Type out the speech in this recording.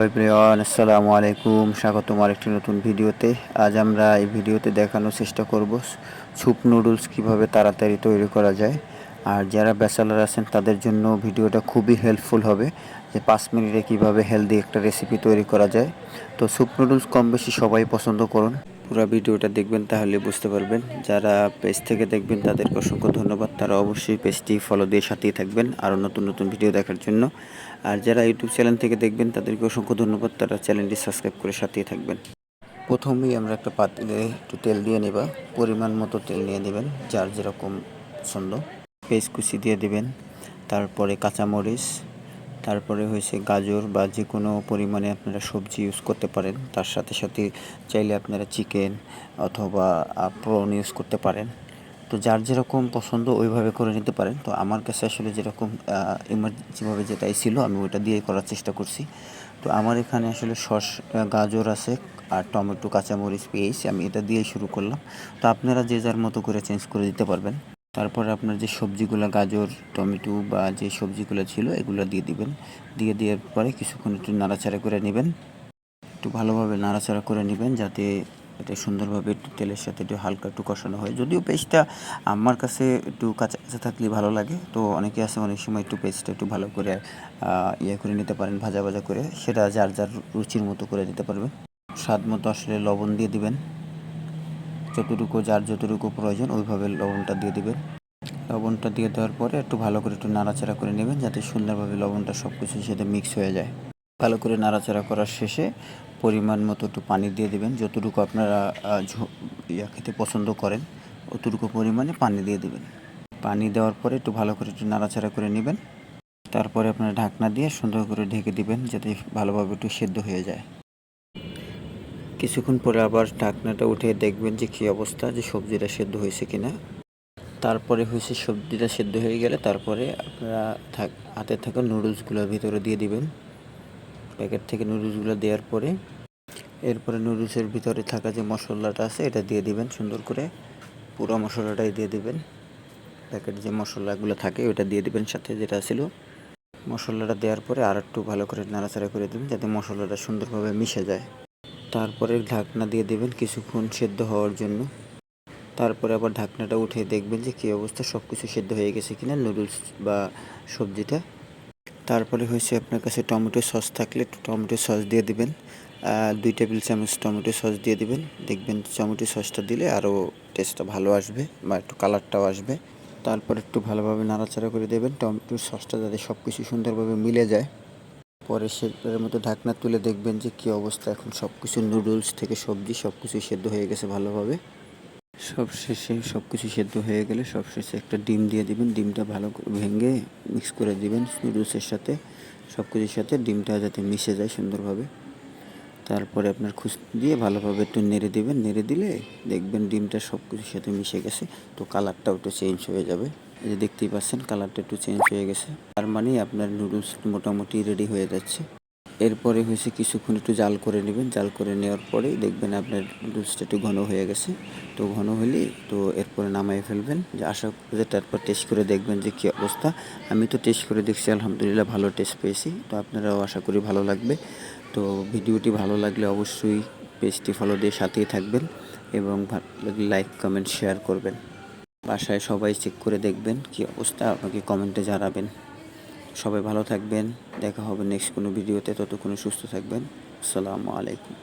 আসসালামু আলাইকুম স্বাগতম আরেকটি নতুন ভিডিওতে। আজ আমরা এই ভিডিওতে দেখানোর চেষ্টা করব স্যুপ নুডলস কীভাবে তাড়াতাড়ি তৈরি করা যায়। আর যারা ব্যাচেলার আছেন, তাদের জন্য ভিডিওটা খুবই হেল্পফুল হবে। যে পাঁচ মিনিটে কীভাবে হেলদি একটা রেসিপি তৈরি করা যায়। তো স্যুপ নুডলস কম বেশি সবাই পছন্দ করুন। পুরো ভিডিওটা দেখবেন তাহলে বুঝতে পারবেন। যারা পেজ থেকে দেখবেন তাদেরকে অসংখ্য ধন্যবাদ। তারা অবশ্যই পেজটি ফলো দিয়ে সাথেই থাকবেন আরও নতুন নতুন ভিডিও দেখার জন্য। আর যারা ইউটিউব চ্যানেল থেকে দেখবেন তাদেরকে অসংখ্য ধন্যবাদ। তারা চ্যানেলটি সাবস্ক্রাইব করে সাথেই থাকবেন। প্রথমেই আমরা একটা পাতিলে একটু তেল দিয়ে নেবা। পরিমাণ মতো তেল নিয়ে নেবেন, যার যেরকম পছন্দ পেঁয়াজ কুচি দিয়ে দেবেন। তারপরে কাঁচামরিচ তারপরে হয়েছে গাজর বা যে কোনো পরিমাণে আপনারা সবজি ইউজ করতে পারেন। তার সাথে সাথে চাইলে আপনারা চিকেন অথবা প্রন ইউজ করতে পারেন। তো যার যেরকম পছন্দ ওইভাবে করে নিতে পারেন। তো আমার কাছে আসলে যেরকম ইমার্জেন্সিভাবে যেটাই ছিল আমি ওইটা দিয়েই করার চেষ্টা করছি। তো আমার এখানে আসলে সস গাজর আছে আর টমেটো, কাঁচামরিচ, পেঁয়াজ আমি এটা দিয়েই শুরু করলাম। তো আপনারা যে যার মতো করে চেঞ্জ করে দিতে পারবেন। তারপরে আপনার যে সবজিগুলো, গাজর, টমেটো বা যে সবজিগুলো ছিল, এগুলো দিয়ে দিবেন। দিয়ে দেওয়ার পরে কিছুক্ষণ একটু নাড়াচাড়া করে নেবেন। একটু ভালোভাবে নাড়াচাড়া করে নেবেন যাতে এটা সুন্দরভাবে একটু তেলের সাথে একটু হালকা একটু কষানো হয়। যদিও পেস্টটা আমার কাছে একটু কাঁচা কাঁচা থাকলে ভালো লাগে। তো অনেকে আছে, অনেক সময় একটু পেস্টটা একটু ভালো করে ইয়ে করে নিতে পারেন, ভাজা ভাজা করে। সেটা যার যার রুচির মতো করে দিতে পারবেন। স্বাদ মতো আসলে লবণ দিয়ে দিবেন। যতটুকু, যার যতটুকু প্রয়োজন, ওইভাবে লবণটা দিয়ে দেবেন। লবণটা দিয়ে দেওয়ার পরে একটু ভালো করে একটু নাড়াচাড়া করে নেবেন, যাতে সুন্দরভাবে লবণটা সব কিছুর সাথে মিক্স হয়ে যায়। ভালো করে নাড়াচাড়া করার শেষে পরিমাণ মতো একটু পানি দিয়ে দেবেন, যতটুকু আপনারা ইয়া খেতে পছন্দ করেন, অতটুকু পরিমাণে পানি দিয়ে দেবেন। পানি দেওয়ার পরে একটু ভালো করে একটু নাড়াচাড়া করে নেবেন। তারপরে আপনারা ঢাকনা দিয়ে সুন্দর করে ঢেকে দিবেন, যাতে ভালোভাবে একটু সেদ্ধ হয়ে যায়। কিছুক্ষণ পরে আবার ঢাকনাটা উঠে দেখবেন যে কী অবস্থা, যে সবজিটা সেদ্ধ হয়েছে কিনা। তারপরে হয়েছে সবজিটা সেদ্ধ হয়ে গেলে তারপরে আপনারা থাক, হাতে থাকা নুডলসগুলোর ভিতরে দিয়ে দিবেন। প্যাকেট থেকে নুডলসগুলো দেওয়ার পরে, এরপরে নুডলসের ভিতরে থাকা যে মশলাটা আছে, এটা দিয়ে দিবেন সুন্দর করে। পুরো মশলাটাই দিয়ে দিবেন। প্যাকেট যে মশলাগুলো থাকে ওটা দিয়ে দিবেন সাথে যেটা ছিল। মশলাটা দেওয়ার পরে আর একটু ভালো করে নাড়াচাড়া করে দেবেন, যাতে মশলাটা সুন্দরভাবে মিশে যায়। তারপরে ঢাকনা দিয়ে দেবেন কিছুক্ষণ সেদ্ধ হওয়ার জন্য। তারপরে আবার ঢাকনাটা উঠে দেখবেন যে কী অবস্থা সব কিছু সেদ্ধ হয়ে গেছে কিনা, নুডলস বা সবজিটা। তারপরে হয়েছে আপনার কাছে টমেটো সস থাকলে টমেটো সস দিয়ে দিবেন। দুই টেবিল চামচ টমেটো সস দিয়ে দিবেন। দেখবেন টমেটো সসটা দিলে আরও টেস্টটা ভালো আসবে বা একটু কালারটাও আসবে। তারপর একটু ভালোভাবে নাড়াচাড়া করে দেবেন টমেটোর সসটা যাতে সব কিছু সুন্দরভাবে মিলে যায়। পরে সেটার মতো ঢাকনা তুলে দেখবেন যে কী অবস্থা। এখন সব কিছু নুডলস থেকে সবজি সব কিছু সেদ্ধ হয়ে গেছে ভালোভাবে। সব শেষে সব কিছু সেদ্ধ হয়ে গেলে সব শেষে একটা ডিম দিয়ে দিবেন। ডিমটা ভালো করে ভেঙে মিক্স করে দিবেন নুডলসের সাথে সব কিছুর সাথে। ডিমটা যাতে মিশে যায় সুন্দরভাবে। তারপরে আপনার খুশ দিয়ে ভালোভাবে একটু নেড়ে দিবেন। নেড়ে দিলে দেখবেন ডিমটা সব কিছুর সাথে মিশে গেছে। তো কালারটাও একটু চেঞ্জ হয়ে যাবে। এই যে দেখতেই পাচ্ছেন কালারটা একটু চেঞ্জ হয়ে গেছে। তার মানে আপনার নুডলস মোটামুটি রেডি হয়ে যাচ্ছে। এরপরে হয়েছে কিছুক্ষণ একটু জাল করে নেবেন। জাল করে নেওয়ার পরেই দেখবেন আপনার নুডলসটা একটু ঘন হয়ে গেছে। তো ঘন হলেই তো এরপরে নামাই ফেলবেন। যে আশা করি তারপর টেস্ট করে দেখবেন যে কী অবস্থা। আমি তো টেস্ট করে দেখছি, আলহামদুলিল্লাহ ভালো টেস্ট পেয়েছি। তো আপনারাও আশা করি ভালো লাগবে। তো ভিডিওটি ভালো লাগলে অবশ্যই পেজটি ফলো দিয়ে সাথেই থাকবেন এবং ভালো লাইক কমেন্ট শেয়ার করবেন। বাসায় সবাই চেক করে দেখবেন কি অবস্থা আপনাকে কমেন্টে জানাবেন। সবাই ভালো থাকবেন, দেখা হবে নেক্সট কোনো ভিডিওতে ততক্ষণ সুস্থ থাকবেন। আসসালামু আলাইকুম।